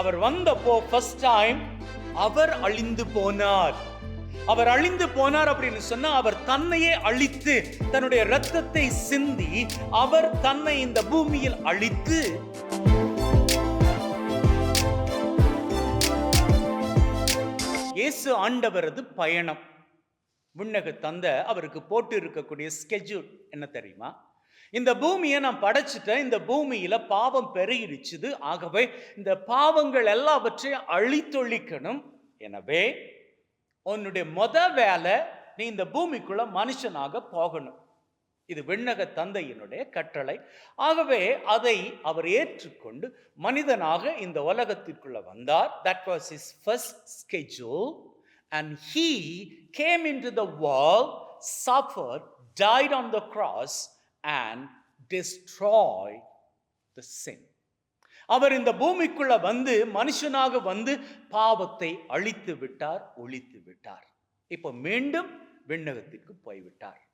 அவர் வந்தப்போ first time அவர் அழிந்து போனார். அவர் அழிந்து போனார் அப்படின்னு சொன்னா அவர் தன்னையே அழித்து தன்னுடைய ரத்தத்தை சிந்தி அவர் தன்னை இந்த பூமியில் அழித்து இயேசு ஆண்டவரது பயணம். விண்ணக தந்த அவருக்கு போட்டு இருக்கக்கூடிய ஸ்கெட்யூல் என்ன தெரியுமா? இந்த பூமியை நான் படைச்சிட்டேன். இந்த பூமியில பாவம் பெருகிடுச்சுது. ஆகவே இந்த பாவங்கள் எல்லாவற்றையும் அழித்தொழிக்கணும். எனவே உன்னுடைய மொத வேலை நீ இந்த பூமிக்குள்ள மனுஷனாக போகணும். இது விண்ணக தந்தையினுடைய கட்டளை. ஆகவே அதை அவர் ஏற்றுக்கொண்டு மனிதனாக இந்த உலகத்திற்குள்ள வந்தார். That was is first schedule and he came into the world suffer died on the cross and destroy the sin. அவர் இந்த பூமிக்குள்ள வந்து மனுஷனாக வந்து பாவத்தை அழித்து விட்டார் ஒழித்து விட்டார். இப்போ மீண்டும் விண்ணகத்திற்கு போய்விட்டார்.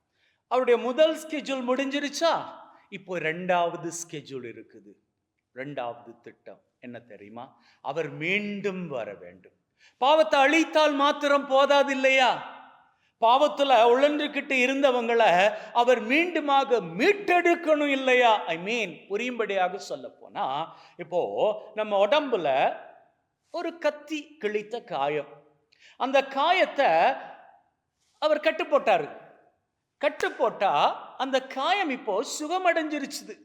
அவருடைய முதல் ஸ்கெட்யூல் முடிஞ்சிருச்சா? இப்போ ரெண்டாவது ஸ்கெட்யூல் இருக்குது. ரெண்டாவது திட்டம். என்ன தெரியுமா? அவர் மீண்டும் வர வேண்டும். பாவத்தை அழித்தால் மாத்திரம் போதாது இல்லையா? பாவத்தில் உழன்றுக்கிட்டு இருந்தவங்களை அவர் மீண்டுமாக மீட்டெடுக்கணும் இல்லையா? ஐ மீன் புரியும்படியாக சொல்ல போனால் இப்போ நம்ம உடம்புல ஒரு கத்தி கிழித்த காயம். அந்த காயத்தை அவர் கட்டு போட்டார். கட்டு போட்டால் அந்த காயம் இப்போ சுகமடைஞ்சிருச்சுது.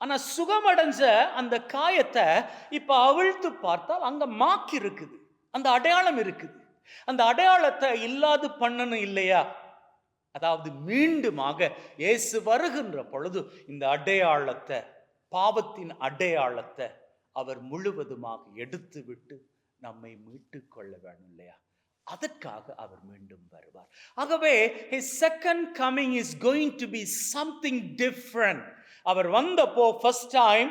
ஆனால் சுகமடைஞ்ச அந்த காயத்தை இப்போ அவிழ்த்து பார்த்தால் அங்கே மாக்கு இருக்குது அந்த அடையாளம் இருக்குது. அந்த அடையாளத்தை இல்லாது பண்ணணும் இல்லையா? அதாவது மீண்டுமாக இயேசு வருகின்ற பொழுது இந்த அடையாளத்தை பாவத்தின் அடையாளத்தை அவர் முழுவதுமாக எடுத்து விட்டு நம்மை மீட்டு கொள்ள வேணும் இல்லையா? அதற்காக அவர் மீண்டும் வருவார். ஆகவே second second is going to to be something அவர் வந்தப்போ ஃபர்ஸ்ட் டைம்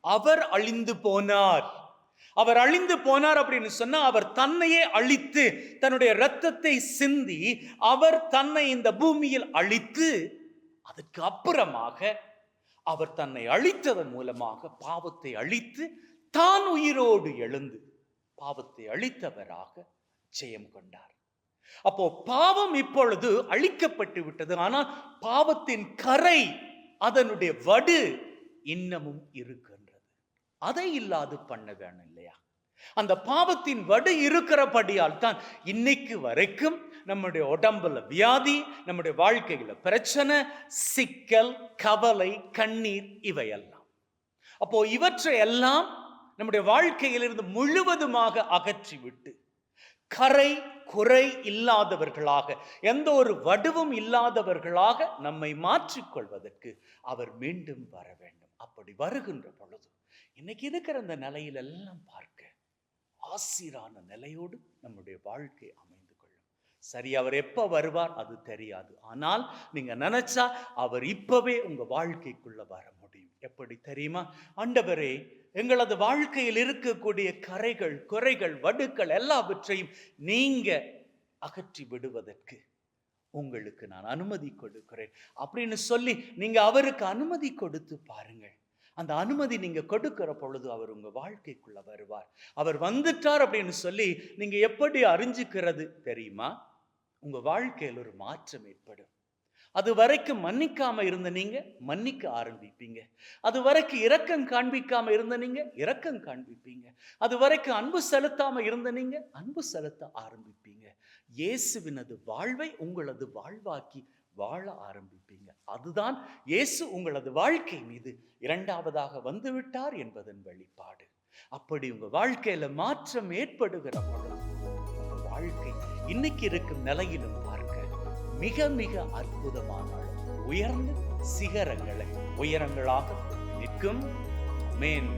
அவர் அழிந்து போனார். அவர் அழிந்து போனார் அப்படின்னு சொன்னா அவர் தன்னையே அழித்து தன்னுடைய இரத்தத்தை சிந்தி அவர் தன்னை இந்த பூமியில் அழித்து அதற்கு அப்புறமாக அவர் தன்னை அழித்ததன் மூலமாக பாவத்தை அழித்து தான் உயிரோடு எழுந்து பாவத்தை அழித்தவராக ஜெயம் கொண்டார். அப்போ பாவம் இப்பொழுது அழிக்கப்பட்டு விட்டது. ஆனால் பாவத்தின் கரை அதனுடைய வடு இன்னமும் இருக்கின்றது அதை இல்லாது பண்ண வேணும் இல்லையா? அந்த பாவத்தின் வடு இருக்கிறபடியால் தான் இன்னைக்கு வரைக்கும் நம்முடைய உடம்புல வியாதி நம்முடைய வாழ்க்கையில பிரச்சனை சிக்கல் கவலை கண்ணீர் இவையெல்லாம். அப்போ இவற்றை எல்லாம் நம்முடைய வாழ்க்கையிலிருந்து முழுவதுமாக அகற்றிவிட்டு கரை குறை இல்லாதவர்களாக எந்த ஒரு வடுவும் இல்லாதவர்களாக நம்மை மாற்றிக்கொள்வதற்கு அவர் மீண்டும் வர வேண்டும். அப்படி வருகின்ற பொழுது இன்னைக்கு இருக்கிற அந்த நிலையிலெல்லாம் பார்க்க ஆசிரான நிலையோடு நம்முடைய வாழ்க்கை அமைந்து கொள்ளும். சரி அவர் எப்ப வருவார் அது தெரியாது. ஆனால் நீங்க நினைச்சா அவர் இப்பவே உங்க வாழ்க்கைக்குள்ள வர முடியும். எப்படி தெரியுமா? ஆண்டவரே எங்களது வாழ்க்கையில் இருக்கக்கூடிய கரைகள் குறைகள் வடுக்கள் எல்லாவற்றையும் நீங்க அகற்றி விடுவதற்கு உங்களுக்கு நான் அனுமதி கொடுக்கிறேன். அப்படின்னு சொல்லி நீங்க அவருக்கு அனுமதி கொடுத்து பாருங்கள். அந்த அனுமதி நீங்க கொடுக்கிற பொழுது அவர் உங்க வாழ்க்கைக்குள்ள வருவார். அவர் வந்துட்டார் அப்படின்னு சொல்லி நீங்க எப்படி அறிஞ்சுக்கிறது தெரியுமா? உங்க வாழ்க்கையில் ஒரு மாற்றம் ஏற்படும். அது வரைக்கும் மன்னிக்காம இருந்த நீங்க மன்னிக்க ஆரம்பிப்பீங்க. அது வரைக்கும் இரக்கம் காண்பிக்காம இருந்த நீங்க இரக்கம் காண்பிப்பீங்க. அது வரைக்கும் அன்பு செலுத்தாம இருந்த நீங்க அன்பு செலுத்த ஆரம்பிப்பீங்க. இயேசுவினது வாழ்வை உங்களது வாழ்வாக்கி வாழ ஆரம்பிப்பீங்க. அதுதான் இயேசு உங்களது வாழ்க்கை மீது இரண்டாவதாக வந்துவிட்டார் என்பதன் வெளிப்பாடு. அப்படி உங்க வாழ்க்கையில மாற்றம் ஏற்படுகிற பொழுது உங்க வாழ்க்கை இன்னைக்கு இருக்கும் நிலையிலும் பாருங்கள் மிக மிக அற்புதமான உயர்ந்த சிகரங்களை உயரங்களாக நிற்கும் மேன்